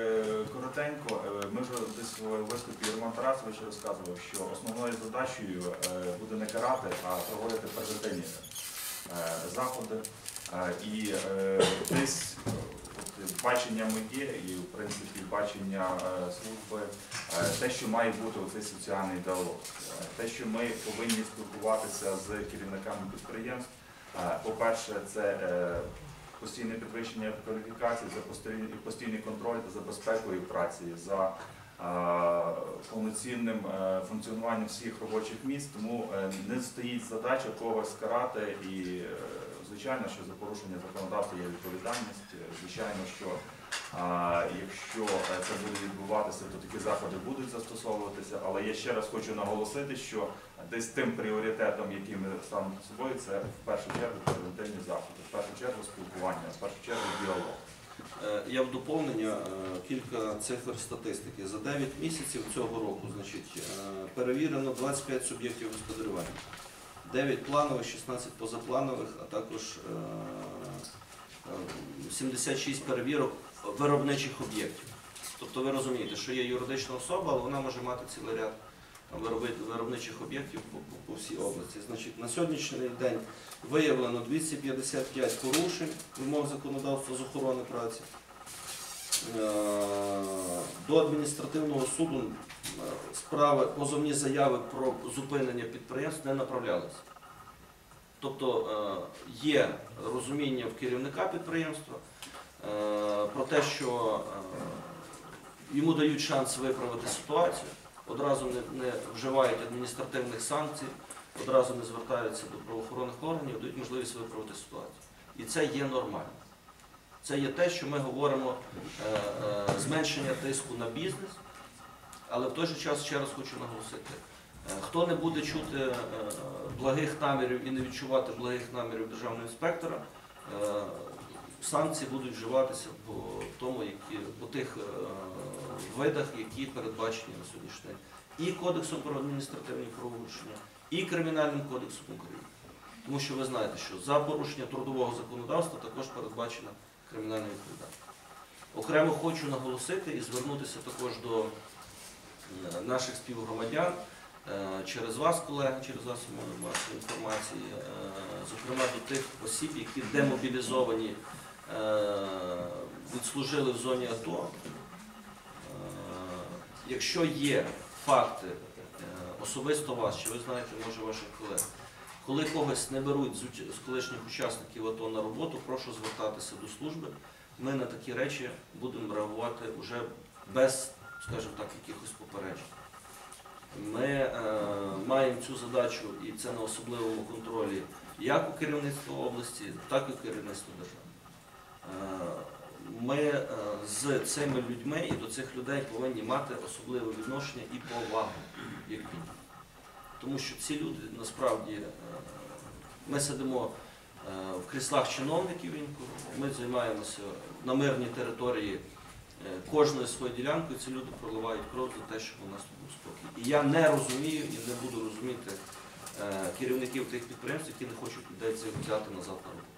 Е, Коротенько, е, ми вже десь в виступі Роман Тарасович розказував, що основною задачею е, буде не карати, а проводити превентивні заходи. І десь бачення моє і в принципі бачення служби, те, що має бути оцей соціальний діалог, те, що ми повинні спілкуватися з керівниками підприємств. По-перше, це постійне підвищення кваліфікації, за постійний, постійний контроль за безпекою праці, за е, повноцінним е, функціонуванням всіх робочих місць. Тому е, не стоїть задача когось карати і, звичайно, що за порушення законодавства є відповідальність. Звичайно, що якщо це буде відбуватися, то такі заходи будуть застосовуватися. Але я ще раз хочу наголосити, що десь тим пріоритетом, який ми ставимо собою, це в першу чергу превентивні заходи, спілкування, в першу чергу діалог. Е, Я в доповнення е, кілька цифр статистики. За 9 місяців цього року значить, е, перевірено 25 суб'єктів господарювання. 9 планових, 16 позапланових, а також е, е, 76 перевірок виробничих об'єктів. Тобто ви розумієте, що є юридична особа, але вона може мати цілий ряд виробничих об'єктів по, всій області. Значить, на сьогоднішній день виявлено 255 порушень вимог законодавства з охорони праці. Е, До адміністративного суду е, справи, позовні заяви про зупинення підприємств не направлялися. Тобто е, є розуміння в керівника підприємства про те, що йому дають шанс виправити ситуацію, одразу не, не вживають адміністративних санкцій, одразу не звертаються до правоохоронних органів, дають можливість виправити ситуацію. І це є нормально. Це є те, що ми говоримо е, е, зменшення тиску на бізнес, але в той же час ще раз хочу наголосити. е, Хто не буде чути е, благих намірів і не відчувати благих намірів державного інспектора, е, санкції будуть вживатися по тому, які по тих е, видах, які передбачені на сьогоднішній день. І Кодексом про адміністративні правопорушення, і Кримінальним кодексом України. Тому що ви знаєте, що за порушення трудового законодавства також передбачена кримінальна відповідальність. Окремо хочу наголосити і звернутися також до е, наших співгромадян е, через вас, колеги, через засоби масової інформації, е, зокрема до тих осіб, які демобілізовані, відслужили в зоні АТО. Е, Якщо є факти е, особисто вас, чи ви знаєте, може ваших колег, коли когось не беруть з колишніх учасників АТО на роботу, прошу звертатися до служби. Ми на такі речі будемо реагувати вже без, скажімо так, якихось попереджень. Ми е, маємо цю задачу, і це на особливому контролі як у керівництва області, так і у керівництва держави. Ми е, з цими людьми і до цих людей повинні мати особливе відношення і повагу, як мінімум. Тому що ці люди насправді е, ми сидимо е, в кріслах чиновників ми займаємося на мирній території кожною своєю ділянкою, ці люди проливають кров за те, щоб у нас тут був спокій. І я не розумію і не буду розуміти керівників тих підприємств, які не хочуть людей взяти назад на роботу.